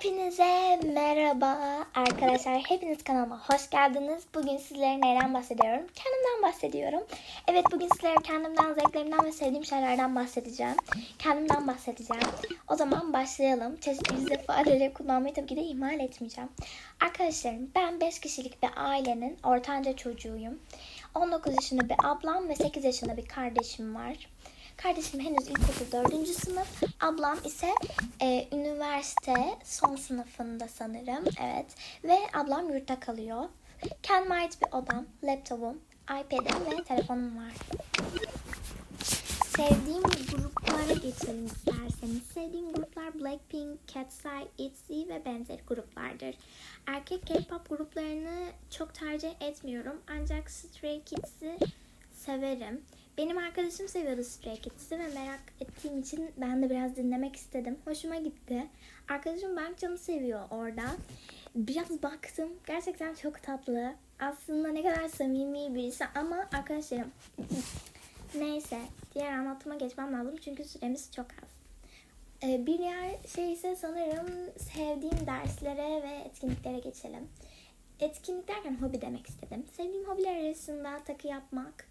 Hepinize merhaba arkadaşlar. Hepiniz kanalıma hoş geldiniz. Bugün sizlere neyden bahsediyorum? Kendimden bahsediyorum. Evet bugün sizlere kendimden, zevklerimden ve sevdiğim şeylerden bahsedeceğim. Kendimden bahsedeceğim. O zaman başlayalım. Çeşitli yüz ifadeleri kullanmayı tabii ki de ihmal etmeyeceğim. Arkadaşlarım ben 5 kişilik bir ailenin ortanca çocuğuyum. 19 yaşında bir ablam ve 8 yaşında bir kardeşim var. Kardeşim henüz ilkokul 4. sınıf. Ablam ise e, üniversite son sınıfında sanırım. Evet. Ve ablam yurtta kalıyor. Kendime ait bir odam, laptopum, iPad'im ve telefonum var. Sevdiğim gruplara geçelim isterseniz. Sevdiğim gruplar Blackpink, Cat's Eye, ITZY ve benzeri gruplardır. Erkek K-pop gruplarını çok tercih etmiyorum. Ancak Stray Kids'i severim. Benim arkadaşım seviyordu Stray Kids'i ve merak ettiğim için ben de biraz dinlemek istedim. Hoşuma gitti. Arkadaşım Bankcan'ı seviyor orada. Biraz baktım. Gerçekten çok tatlı. Aslında ne kadar samimi birisi ama arkadaşlarım neyse diğer anlatıma geçmem lazım çünkü süremiz çok az. Ee, bir diğer şey ise sanırım sevdiğim derslere ve etkinliklere geçelim. Etkinlik derken hobi demek istedim. Sevdiğim hobiler arasında takı yapmak,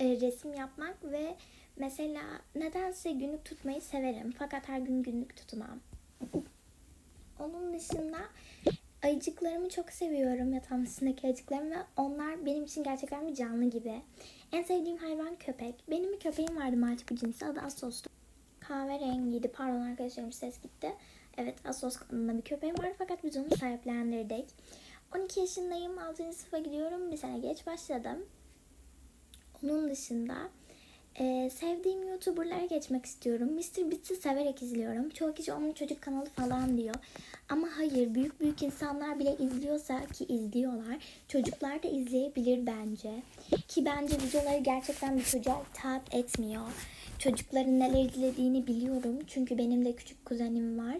e, resim yapmak ve mesela nedense günlük tutmayı severim. Fakat her gün günlük tutmam. Onun dışında ayıcıklarımı çok seviyorum yatağın üstündeki ayıcıklarımı ve onlar benim için gerçekten bir canlı gibi. En sevdiğim hayvan köpek. Benim bir köpeğim vardı Maltipü cinsi adı Assos'tu. Kahverengiydi pardon arkadaşlarım ses gitti. Evet Assos adında bir köpeğim var fakat biz onu sahiplendirdik. 12 yaşındayım 6. sınıfa gidiyorum bir sene geç başladım. Onun dışında e, sevdiğim YouTuber'lara geçmek istiyorum. Mr. Beast'i severek izliyorum. Çoğu kişi onun çocuk kanalı falan diyor. Ama hayır büyük büyük insanlar bile izliyorsa ki izliyorlar. Çocuklar da izleyebilir bence. Ki bence videoları gerçekten bir çocuğa hitap etmiyor. Çocukların neler izlediğini biliyorum. Çünkü benim de küçük kuzenim var.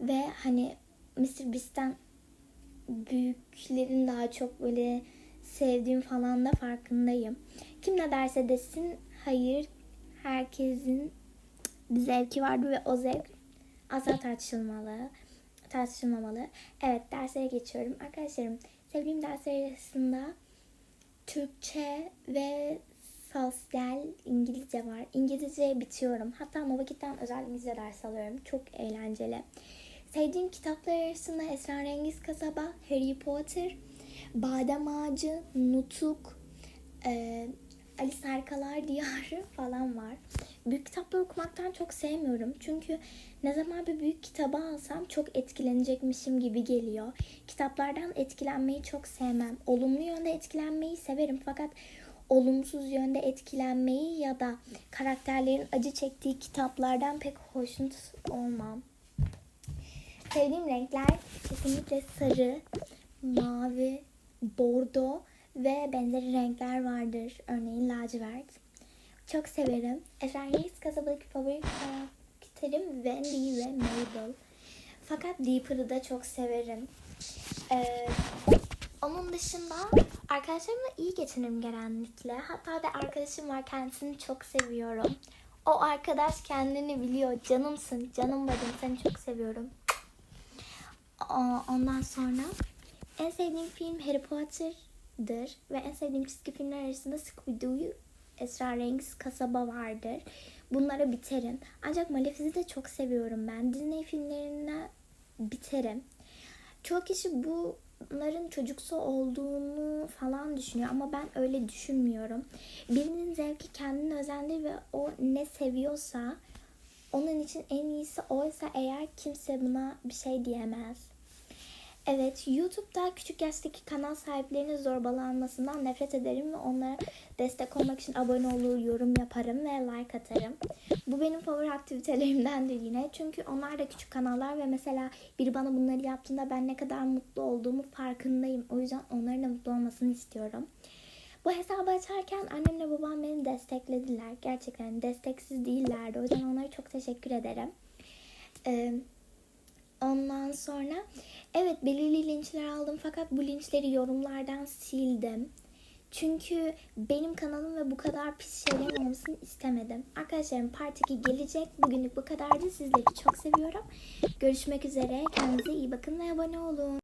Ve hani Mr. Beast'ten büyüklerin daha çok böyle sevdiğim falan da farkındayım. Kim ne derse desin hayır herkesin bir zevki vardı ve o zevk asla tartışılmalı. Tartışılmamalı. Evet derslere geçiyorum. Arkadaşlarım sevdiğim dersler arasında Türkçe ve sosyal İngilizce var. İngilizce bitiyorum. Hatta Novakit'ten özel İngilizce ders alıyorum. Çok eğlenceli. Sevdiğim kitaplar arasında Esrarengiz Kasaba, Harry Potter, Badem Ağacı, Nutuk, e, Alice Harikalar Diyarı falan var. Büyük kitaplar okumaktan çok sevmiyorum. Çünkü ne zaman bir büyük kitabı alsam çok etkilenecekmişim gibi geliyor. Kitaplardan etkilenmeyi çok sevmem. Olumlu yönde etkilenmeyi severim fakat olumsuz yönde etkilenmeyi ya da karakterlerin acı çektiği kitaplardan pek hoşnut olmam. Sevdiğim renkler kesinlikle sarı, mavi, bordo ve benzeri renkler vardır. Örneğin lacivert. Çok severim. Esrarengiz kasabadaki favori karakterim Wendy ve Mabel. Fakat Deeper'ı da çok severim. Ee, onun dışında arkadaşlarımla iyi geçinirim genellikle. Hatta bir arkadaşım var kendisini çok seviyorum. O arkadaş kendini biliyor. Canımsın, canım bacım seni çok seviyorum. Ondan sonra en sevdiğim film Harry Potter'dır ve en sevdiğim çizgi filmler arasında Scooby-Doo, Esrarengiz Kasaba vardır. Bunlara biterim. Ancak Malefiz'i de çok seviyorum ben. Disney filmlerine biterim. Çoğu kişi bunların çocuksu olduğunu falan düşünüyor ama ben öyle düşünmüyorum. Birinin zevki kendine özendir ve o ne seviyorsa onun için en iyisi oysa eğer kimse buna bir şey diyemez. Evet, YouTube'da küçük yaştaki kanal sahiplerinin zorbalanmasından nefret ederim ve onlara destek olmak için abone olur, yorum yaparım ve like atarım. Bu benim favori aktivitelerimdendir yine. Çünkü onlar da küçük kanallar ve mesela biri bana bunları yaptığında ben ne kadar mutlu olduğumu farkındayım. O yüzden onların da mutlu olmasını istiyorum. Bu hesabı açarken annemle babam beni desteklediler. Gerçekten desteksiz değillerdi. O yüzden onlara çok teşekkür ederim. Ee, ondan sonra evet belirli linçler aldım fakat bu linçleri yorumlardan sildim. Çünkü benim kanalım ve bu kadar pis şeylerin olmasını istemedim. Arkadaşlarım Part 2 gelecek. Bugünlük bu kadardı. Sizleri çok seviyorum. Görüşmek üzere. Kendinize iyi bakın ve abone olun.